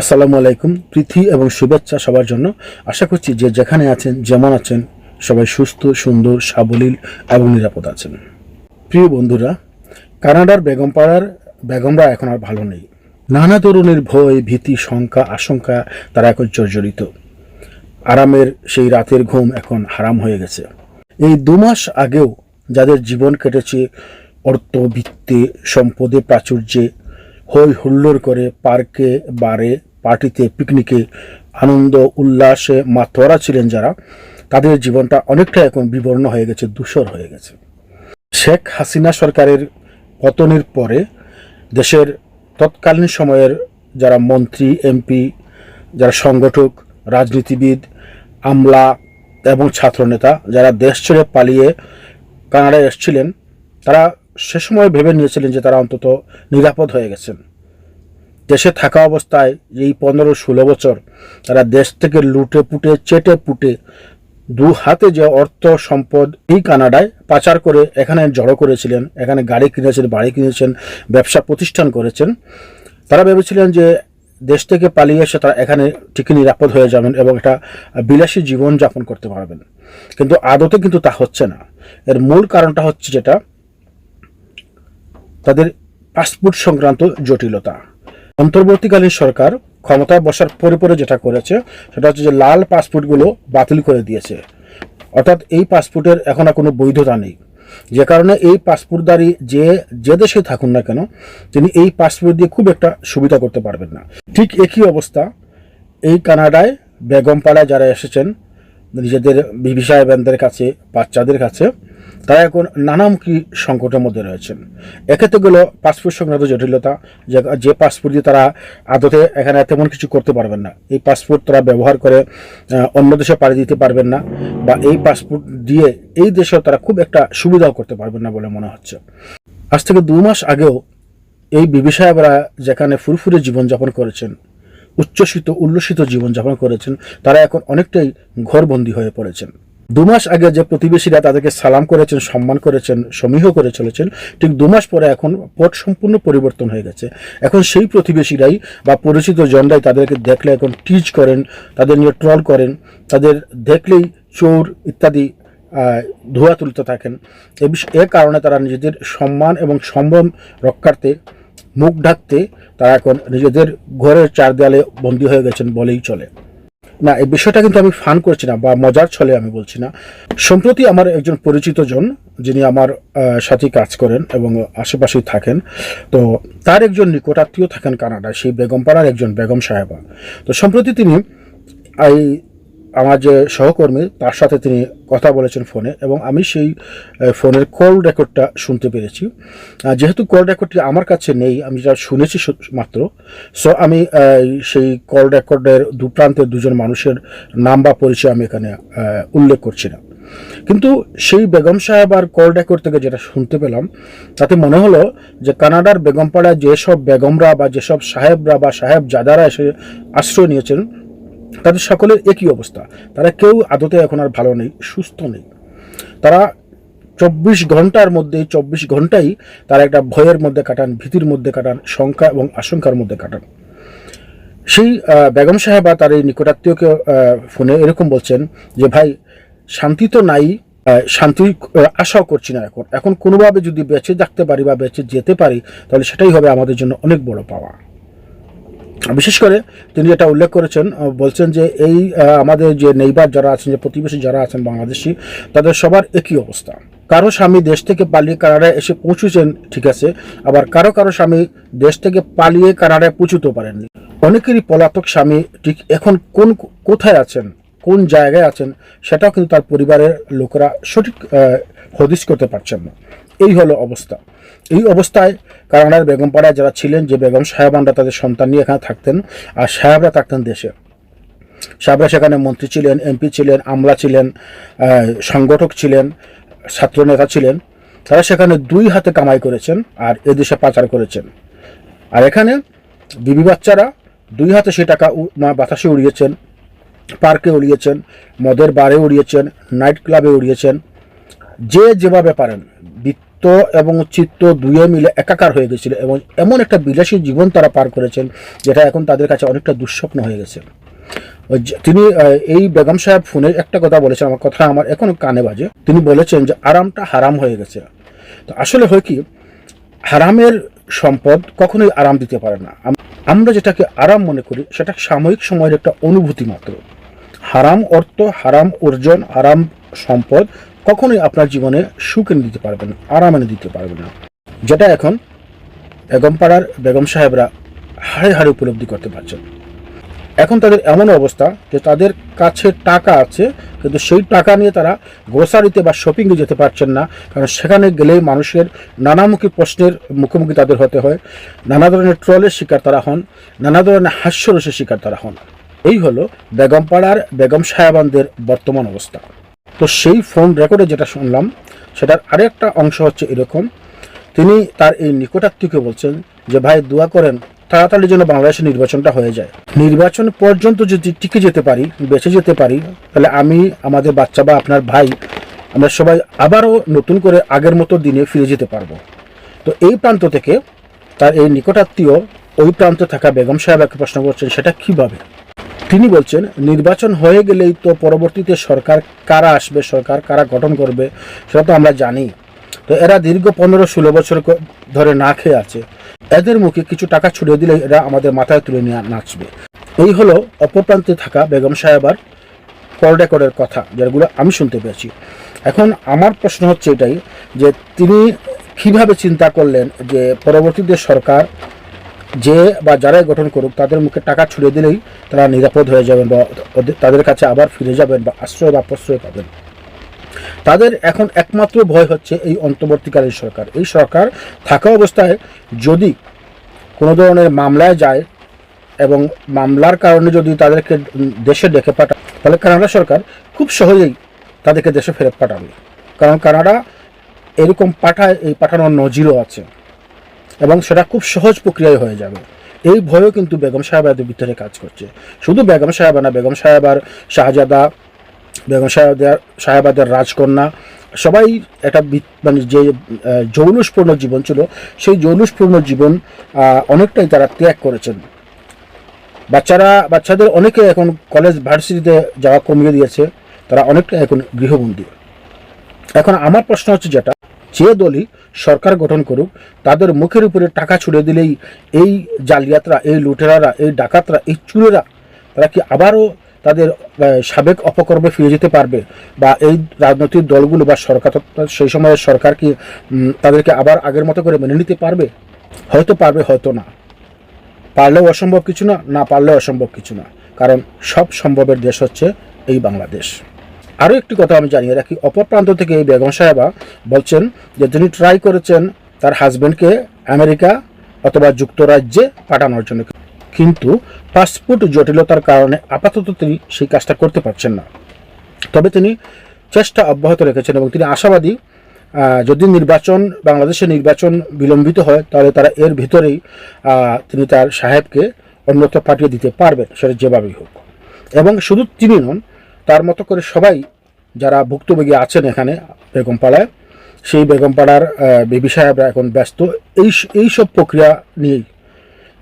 আসসালামু আলাইকুম, প্রীতি এবং শুভেচ্ছা সবার জন্য। আশা করছি যে যেখানে আছেন, যেমন আছেন, সবাই সুস্থ, সুন্দর, সাবলীল এবং নিরাপদ আছেন। প্রিয় বন্ধুরা, কানাডার বেগমপাড়ার বেগমরা এখন আর ভালো নেই। নানা ধরনের ভয়, ভীতি, শঙ্কা, আশঙ্কা তারা এখন জর্জরিত। আরামের সেই রাতের ঘুম এখন হারাম হয়ে গেছে। এই দু মাস আগেও যাদের জীবন কেটেছে অর্থ, বৃত্তে, সম্পদে প্রাচুর্যে হই হুল্লোড় করে পার্কে, বারে পার্টিতে পিকনিকে আনন্দ, উল্লাসে মাতোয়ারা ছিলেন যারা, তাদের জীবনটা অনেকটা এখন বিবর্ণ হয়ে গেছে দূষর হয়ে গেছে। শেখ হাসিনা সরকারের পতনের পরে দেশের তৎকালীন সময়ের যারা মন্ত্রী, এমপি, যারা সংগঠক, রাজনীতিবিদ, আমলা এবং ছাত্রনেতা, যারা দেশ ছেড়ে পালিয়ে কানাডায় এসেছিলেন, তারা সে সময় ভেবে নিয়েছিলেন যে তারা অন্তত নিরাপদ হয়ে গেছেন। দেশে থাকা অবস্থায় এই পনেরো ষোলো বছর তারা দেশ থেকে লুটে পুটে, চেটে পুটে দু হাতে যে অর্থ সম্পদ এই কানাডায় পাচার করে এখানে জড়ো করেছিলেন, এখানে গাড়ি কিনেছেন, বাড়ি কিনেছেন, ব্যবসা প্রতিষ্ঠান করেছেন, তারা ভেবেছিলেন যে দেশ থেকে পালিয়ে এসে তারা এখানে ঠিকই নিরাপদ হয়ে যাবেন এবং একটা বিলাসী জীবন যাপন করতে পারবেন। কিন্তু আদতে কিন্তু তা হচ্ছে না। এর মূল কারণটা হচ্ছে যেটা, তাদের পাসপোর্ট সংক্রান্ত জটিলতা। অন্তর্বর্তীকালীন সরকার ক্ষমতায় বসার পরে পরে যেটা করেছে, সেটা হচ্ছে যে লাল পাসপোর্টগুলো বাতিল করে দিয়েছে। অর্থাৎ এই পাসপোর্টের এখন আর কোনো বৈধতা নেই। যে কারণে এই পাসপোর্টদারি যে যে দেশে থাকুন না কেন, তিনি এই পাসপোর্ট দিয়ে খুব একটা সুবিধা করতে পারবেন না। ঠিক একই অবস্থা এই কানাডায়, বেগমপাড়ায় যারা এসেছেন নিজেদের বিবিসায় ব্যানদের কাছে, বাচ্চাদের কাছে, তারা এখন নানামুখী সংকটের মধ্যে রয়েছেন। এক্ষেত্রে গেলো পাসপোর্ট সংক্রান্ত জটিলতা, যে পাসপোর্ট দিয়ে তারা আদতে এখানে তেমন কিছু করতে পারবেন না। এই পাসপোর্ট তারা ব্যবহার করে অন্য দেশে পাড়ি দিতে পারবেন না বা এই পাসপোর্ট দিয়ে এই দেশেও তারা খুব একটা সুবিধাও করতে পারবেন না বলে মনে হচ্ছে। আজ থেকে দু মাস আগেও এই বিবি সাহেবরা যেখানে ফুরফুরে জীবনযাপন করেছেন উচ্ছ্বসিত, উল্লসিত জীবনযাপন করেছেন, তারা এখন অনেকটাই ঘরবন্দি হয়ে পড়েছেন। দু মাস আগে যে প্রতিবেশীরা তাদেরকে সালাম করেছেন, সম্মান করেছেন, সমীহ করে চলেছেন, ঠিক দু মাস পরে এখন পট সম্পূর্ণ পরিবর্তন হয়ে গেছে। এখন সেই প্রতিবেশীরাই বা পরিচিত জনরাই তাদেরকে দেখলে এখন টিচ করেন, তাদের নিয়ে ট্রল করেন, তাদের দেখলেই চোর ইত্যাদি ধোয়া তুলতে থাকেন। এ কারণে তারা নিজেদের সম্মান এবং সম্ভ্রম রক্ষার্থে মুখ ঢাকতে তারা এখন নিজেদের ঘরের চার দেয়ালে বন্দী হয়ে গেছেন বলেই চলে। না, এই বিষয়টা কিন্তু আমি ফান করছি না বা মজার ছলে আমি বলছি না। সম্প্রতি আমার একজন পরিচিত জন, যিনি আমার সাথে কাজ করেন এবং আশেপাশেই থাকেন, তো তার একজন নিকটাত্মীয় থাকেন কানাডায়, সেই বেগমপাড়ার একজন বেগম সাহেবা। তো সম্প্রতি তিনি এই আমার যে সহকর্মী, তার সাথে তিনি কথা বলেছেন ফোনে এবং আমি সেই ফোনের কল রেকর্ডটা শুনতে পেরেছি। যেহেতু কল রেকর্ডটি আমার কাছে নেই, আমি যা শুনেছি মাত্র, সো আমি সেই কল রেকর্ডের দু প্রান্তের দুজন মানুষের নাম বা পরিচয় আমি এখানে উল্লেখ করছি না। কিন্তু সেই বেগম সাহেব আর কল রেকর্ড থেকে যেটা শুনতে পেলাম, তাতে মনে হলো যে কানাডার বেগমপাড়ায় যেসব বেগমরা বা যেসব সাহেবরা বা সাহেব জাদারা এসে আশ্রয় নিয়েছেন তাদের সকলের একই অবস্থা। তারা কেউ আদতে এখন আর ভালো নেই, সুস্থ নেই। তারা চব্বিশ ঘণ্টার মধ্যে, চব্বিশ ঘন্টাই তারা একটা ভয়ের মধ্যে কাটান, ভীতির মধ্যে কাটান, শঙ্কা এবং আশঙ্কার মধ্যে কাটান। সেই বেগম সাহেবা তার এই নিকটাত্মীয়কে ফোনে এরকম বলছেন যে, ভাই, শান্তি তো নাই শান্তি আশাও করছি না এখন। এখন কোনোভাবে যদি বেঁচে থাকতে পারি বা বেঁচে যেতে পারি, তাহলে সেটাই হবে আমাদের জন্য অনেক বড় পাওয়া। বিশেষ করে তিনি যেটা উল্লেখ করেছেন বলছেন যে এই আমাদের যে নেইবার যারা আছেন, যে প্রতিবেশী যারা আছেন বাংলাদেশি, তাদের সবার একই অবস্থা। কারও স্বামী দেশ থেকে পালিয়ে কানাডায় এসে পৌঁছেছেন, ঠিক আছে, আবার কারও কারও স্বামী দেশ থেকে পালিয়ে কানাডায় পৌঁছতেও পারেননি। অনেকেরই পলাতক স্বামী ঠিক এখন কোন, কোথায় আছেন? কোন জায়গায় আছেন সেটাও কিন্তু তার পরিবারের লোকেরা সঠিক হদিস করতে পারছেন না। এই হলো অবস্থা। এই অবস্থায় কানাডার বেগমপাড়ায় যারা ছিলেন, যে বেগম সাহেবানরা তাদের সন্তান নিয়ে এখানে থাকতেন আর সাহেবরা থাকতেন দেশে। সাহেবরা সেখানে মন্ত্রী ছিলেন, এমপি ছিলেন, আমলা ছিলেন সংগঠক ছিলেন ছাত্রনেতা ছিলেন। তারা সেখানে দুই হাতে কামাই করেছেন আর এদেশে পাচার করেছেন। আর এখানে বিবি বাচ্চারা দুই হাতে সে টাকা বাতাসে উড়িয়েছেন। পার্কে উড়িয়েছেন, মদের বারে উড়িয়েছেন, নাইট ক্লাবে উড়িয়েছেন, যে যেভাবে পারেন বি- রক্ত এবং চিত্ত দুয়ে মিলে একাকার হয়ে গেছিল এবং এমন একটা বিলাসী জীবন তারা পার করেছেন, যেটা এখন তাদের কাছে অনেকটা দুঃস্বপ্ন হয়ে গেছে। তিনি এই বেগম সাহেব ফোনে একটা কথা বলেছেন, আমার কথা আমার এখনও কানে বাজে। তিনি বলেছেন যে আরামটা হারাম হয়ে গেছে। তো আসলে হয় কি, হারামের সম্পদ কখনোই আরাম দিতে পারে না। আমরা যেটাকে আরাম মনে করি, সেটা সাময়িক সময়ের একটা অনুভূতি মাত্র। হারাম অর্থ, হারাম অর্জন, হারাম সম্পদ কখনোই আপনার জীবনে সুখ এনে দিতে পারবে না, আরাম এনে দিতে পারবে না। যেটা এখন বেগমপাড়ার বেগম সাহেবরা হাড়ে হাড়ে উপলব্ধি করতে পারছেন। এখন তাদের এমন অবস্থা যে তাদের কাছে টাকা আছে, কিন্তু সেই টাকা নিয়ে তারা গ্রোসারিতে বা শপিংয়ে যেতে পারছেন না, কারণ সেখানে গেলেই মানুষের নানামুখী প্রশ্নের মুখোমুখি তাদের হতে হয়। নানা ধরনের ট্রলের শিকার তারা হন, নানা ধরনের হাস্যরসের শিকার তারা হন। এই হলো বেগমপাড়ার বেগম সাহেবানদের বর্তমান অবস্থা। তো সেই ফোন রেকর্ডে যেটা শুনলাম, সেটার আরেকটা অংশ হচ্ছে এরকম। তিনি তার এই নিকটাত্মীয়কে বলছেন যে, ভাই, দোয়া করেন, তাড়াতাড়ি যেন বাংলাদেশের নির্বাচনটা হয়ে যায়। নির্বাচন পর্যন্ত যদি টিকে যেতে পারি, বেঁচে যেতে পারি, তাহলে আমি, আমাদের বাচ্চা বা আপনার ভাই, আমরা সবাই আবারও নতুন করে আগের মতো দিনে ফিরে যেতে পারব। তো এই প্রান্ত থেকে তার এই নিকটাত্মীয় ওই প্রান্তে থাকা বেগম সাহেবকে প্রশ্ন করছেন, সেটা কীভাবে? তিনি বলছেন, নির্বাচন হয়ে গেলেই তো পরবর্তীতে সরকার কারা আসবে, সরকার কারা গঠন করবে, সেটা তো আমরা জানি। তো এরা দীর্ঘ পনেরো ষোলো বছর ধরে না খেয়ে আছে। এদের মুখে কিছু টাকা ছুড়ে দিলে এরা আমাদের মাথায় তুলে নিয়ে নাচবে। এই হলো অপর প্রান্তে থাকা বেগম সাহেবার কল রেকর্ডের কথা, যেগুলো আমি শুনতে পেয়েছি। এখন আমার প্রশ্ন হচ্ছে এটাই, যে তিনি কীভাবে চিন্তা করলেন যে পরবর্তীতে সরকার যে বা যারাই গঠন করুক, তাদের মুখে টাকা ছুড়ে দিলেই তারা নিরাপদ হয়ে যাবেন বা তাদের কাছে আবার ফিরে যাবেন বা আশ্রয় বা প্রশ্রয় পাবেন। তাদের এখন একমাত্র ভয় হচ্ছে এই অন্তর্বর্তীকালীন সরকার। এই সরকার থাকা অবস্থায় যদি কোনো ধরনের মামলায় যায় এবং মামলার কারণে যদি তাদেরকে দেশে ডেকে পাঠায় তাহলে কানাডা সরকার খুব সহজেই তাদেরকে দেশে ফেরত পাঠাবে। কারণ কানাডা এরকম পাঠায়, এই পাঠানোর নজিরও আছে। এবং সেটা খুব সহজ প্রক্রিয়ায় হয়ে যাবে। এই ভয়ও কিন্তু বেগম সাহেবাদের ভিতরে কাজ করছে। শুধু বেগম সাহেবা না, বেগম সাহেবার শাহজাদা, বেগম সাহেবাদের সাহেবাদের রাজকন্যা, সবাই একটা মানে যে জৌলুসপূর্ণ জীবন ছিল, সেই জৌলুসপূর্ণ জীবন অনেকটাই তারা ত্যাগ করেছেন। বাচ্চারা, বাচ্চাদের অনেকে এখন কলেজ, ভার্সিটিতে যাওয়া কমিয়ে দিয়েছে, তারা অনেকটা এখন গৃহবন্দী। এখন আমার প্রশ্ন হচ্ছে যেটা, যে দলই সরকার গঠন করুক, তাদের মুখের উপরে টাকা ছুড়ে দিলেই এই জালিয়াতরা, এই লুটেরারা, এই ডাকাতরা, এই চুরেরা, তারা কি আবারও তাদের সাবেক অপকর্মে ফিরে যেতে পারবে? বা এই রাজনৈতিক দলগুলো বা সরকার সেই সময়ের সরকার কি তাদেরকে আবার আগের মতো করে মেনে নিতে পারবে? হয়তো পারবে, হয়তো না। পারলেও অসম্ভব কিছু না না পারলেও অসম্ভব কিছু না। কারণ সব সম্ভবের দেশ হচ্ছে এই বাংলাদেশ। আরও একটি কথা আমি জানিয়ে রাখি, অপর প্রান্ত থেকে এই বেগম সাহেবা বলছেন যে তিনি ট্রাই করেছেন তার হাজব্যান্ডকে আমেরিকা অথবা যুক্তরাজ্যে পাঠানোর জন্য। কিন্তু পাসপোর্ট জটিলতার কারণে আপাতত তিনি সেই কাজটা করতে পারছেন না। তবে তিনি চেষ্টা অব্যাহত রেখেছেন এবং তিনি আশাবাদী যদি নির্বাচন, বাংলাদেশে নির্বাচন বিলম্বিত হয়, তাহলে তারা এর ভিতরেই তিনি তার সাহেবকে অন্যত্র পাঠিয়ে দিতে পারবেন, সেটা যেভাবেই হোক। এবং শুধু তিনি নন তার মতো করে সবাই যারা ভুক্তভোগী আছেন এখানে বেগমপাড়ায়, সেই বেগমপাড়ার বিবি সাহেবরা এখন ব্যস্ত। এই এইসব প্রক্রিয়া নিয়েই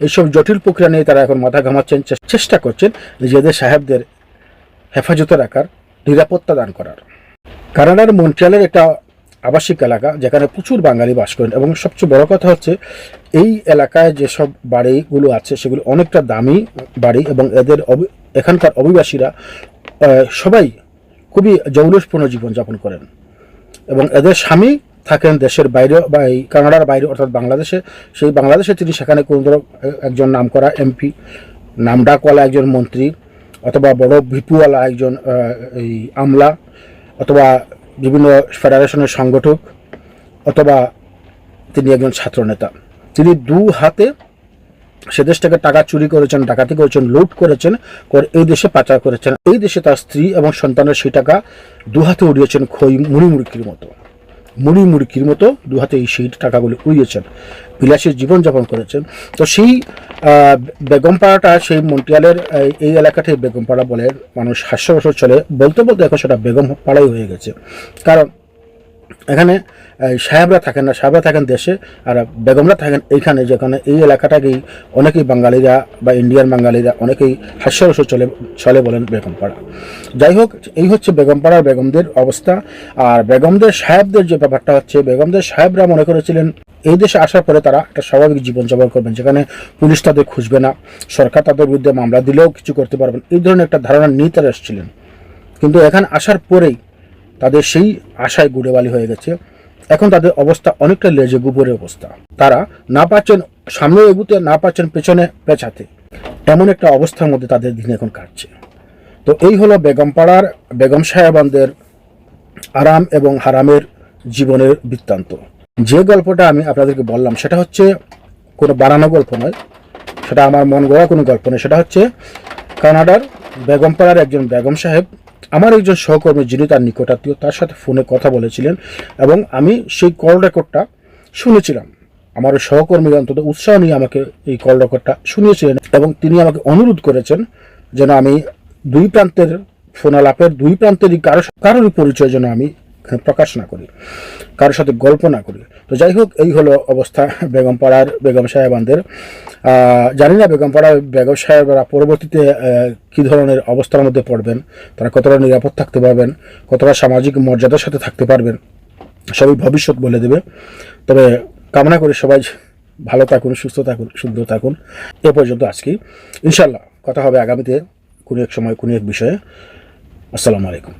এইসব জটিল প্রক্রিয়া নিয়ে তারা এখন মাথা ঘামাচ্ছেন চেষ্টা করছেন নিজেদের সাহেবদের হেফাজতে রাখার নিরাপত্তা দান করার। কানাডার মন্ট্রিয়ালের একটা আবাসিক এলাকা যেখানে প্রচুর বাঙালি বাস করেন এবং সবচেয়ে বড় কথা হচ্ছে এই এলাকায় যেসব বাড়িগুলো আছে সেগুলো অনেকটা দামি বাড়ি এবং এদের এখানকার অভিবাসীরা সবাই খুবই জৌলসপূর্ণ জীবনযাপন করেন। এবং এদের স্বামী থাকেন দেশের বাইরে, বা এই কানাডার বাইরে, অর্থাৎ বাংলাদেশে। সেই বাংলাদেশে তিনি সেখানে কোন ধরো একজন নামকরা এমপি, নামডাকওয়ালা একজন মন্ত্রী, অথবা বড় ভিপুওয়ালা একজন এই আমলা, অথবা বিভিন্ন ফেডারেশনের সংগঠক, অথবা তিনি একজন ছাত্রনেতা। তিনি দু হাতে সে দেশ থেকে টাকা চুরি করেছেন, ডাকাতি করেছেন, লুট করেছেন, করে এই দেশে পাচার করেছেন। এই দেশে তার স্ত্রী এবং সন্তানের সেই টাকা দু হাতে উড়িয়েছেন খই মুড়ি মুড়কির মতো। মুড়ি মুড়কির মতো দু হাতে এই সেই টাকাগুলি উড়িয়েছেন। বিলাসী জীবনযাপন করেছেন। তো সেই বেগমপাড়াটা, সেই মন্টিয়ালের এই- এলাকাটাই বেগমপাড়া বলে মানুষ হাস্যবসর চলে। বলতে বলতে এখন সেটা বেগম পাড়াই হয়ে গেছে। কারণ এখানে সাহেবরা থাকেন না, সাহেবরা থাকেন দেশে, আর বেগমরা থাকেন এইখানে, যেখানে এই এলাকাটাকেই অনেকেই বাঙালিরা বা ইন্ডিয়ান বাঙালিরা অনেকেই হাস্যরস চলে চলে বলেন বেগমপাড়া। যাই হোক, এই হচ্ছে বেগমপাড়ার বেগমদের অবস্থা, আর বেগমদের সাহেবদের যে ব্যাপারটা হচ্ছে, বেগমদের সাহেবরা মনে করেছিলেন এই দেশে আসার পরে তারা একটা স্বাভাবিক জীবনযাপন করবেন, যেখানে পুলিশ তাদের খুঁজবে না, সরকার তাদের বিরুদ্ধে মামলা দিলেও কিছু করতে পারবেন, এই ধরনের একটা ধারণা নিয়ে তারা এসেছিলেন। কিন্তু এখানে আসার পরেই তাদের সেই আশায় গুড়েবালি হয়ে গেছে। এখন তাদের অবস্থা অনেকটা লেজে গুপুরের অবস্থা। তারা না পাচ্ছেন সামনে এগুতে না পাচ্ছেন পেছনে পেঁচাতে এমন একটা অবস্থার মধ্যে তাদের দিন এখন কাটছে। তো এই হলো বেগমপাড়ার বেগম সাহেবানদের আরাম এবং হারামের জীবনের বৃত্তান্ত। যে গল্পটা আমি আপনাদেরকে বললাম, সেটা হচ্ছে কোনো বানানো গল্প নয়। সেটা আমার মন গড়া কোনো গল্প নয়। সেটা হচ্ছে কানাডার বেগমপাড়ার একজন বেগম সাহেব আমার একজন সহকর্মী যিনি তার নিকটাত্মীয় তার সাথে ফোনে কথা বলেছিলেন এবং আমি সেই কল রেকর্ডটা শুনেছিলাম। আমার সহকর্মী অন্তত উৎসাহ নিয়ে আমাকে এই কল রেকর্ডটা শুনিয়েছিলেন এবং তিনি আমাকে অনুরোধ করেছেন যেন আমি দুই প্রান্তের ফোনালাপের, দুই প্রান্তেরই কারও কারোরই পরিচয় যেন আমি প্রকাশ না করি, কারোর সাথে গল্প না করি। তো যাই হোক, এই হলো অবস্থা বেগম পাড়ার বেগম সাহেবানদের। জানি না বেগম পাড়ার বেগম সাহেবরা পরবর্তীতে কী ধরনের অবস্থার মধ্যে পড়বেন, তারা কতটা নিরাপদ থাকতে পারবেন, কতটা সামাজিক মর্যাদার সাথে থাকতে পারবেন, সবই ভবিষ্যৎ বলে দেবে। তবে কামনা করি সবাই ভালো থাকুন, সুস্থ থাকুন, সুন্দর থাকুন। এ পর্যন্ত আজকেই ইনশাল্লাহ কথা হবে আগামীতে কোনো এক সময়, কোনো এক বিষয়ে। আসসালামু আলাইকুম।